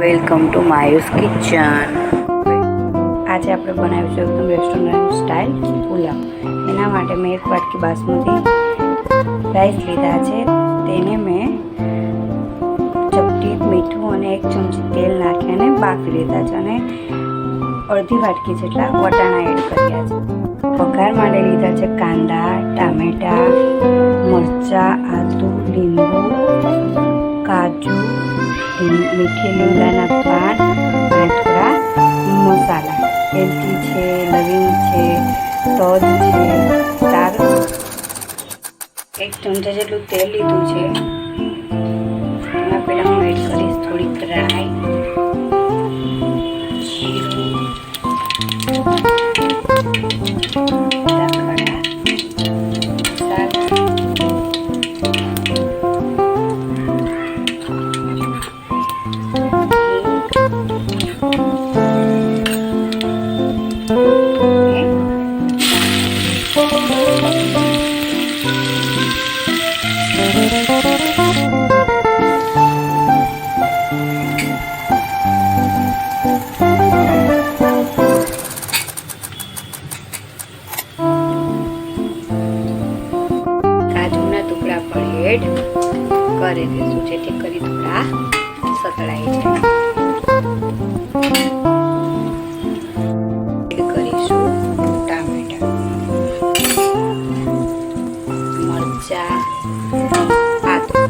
Welcome to માયુસ kitchen. આજે આપણે બનાવીશું એકદમ રેસ્ટોરન્ટ સ્ટાઇલ પુલાવ. એના માટે મેં એક વાટકી બાસમતી રાઈસ લીધા છે. તેને મેં ચપટી, મીઠું અને એક ચમચી તેલ નાખી અને બાફી લીધા છે અને અડધી વાટકી જેટલા વટાણા એડ કર્યા છે. વઘાર માટે લીધા છે કાંદા, ટામેટા, મરચાં, આદુ મીઠી લીમડાના પાન અને થોડા મસાલા એલચી છે લવિંગ છે તજ છે તાર એક ચમચા જેટલું તેલ લીધું છે એડ કરી દઈશું જેથી કરી થોડા સતળાઈ જાય કરીશું ટામેટા મરચા આદુ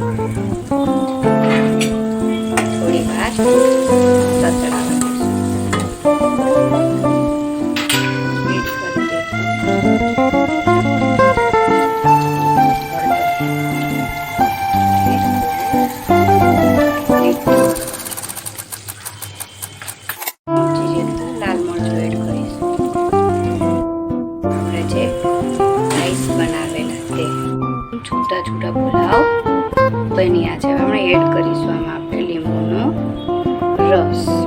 છૂટા છૂટા પુલાવ બન્યા છે હવે આપણે એડ કરીશું આમાં આપણે લીંબુનો રસ.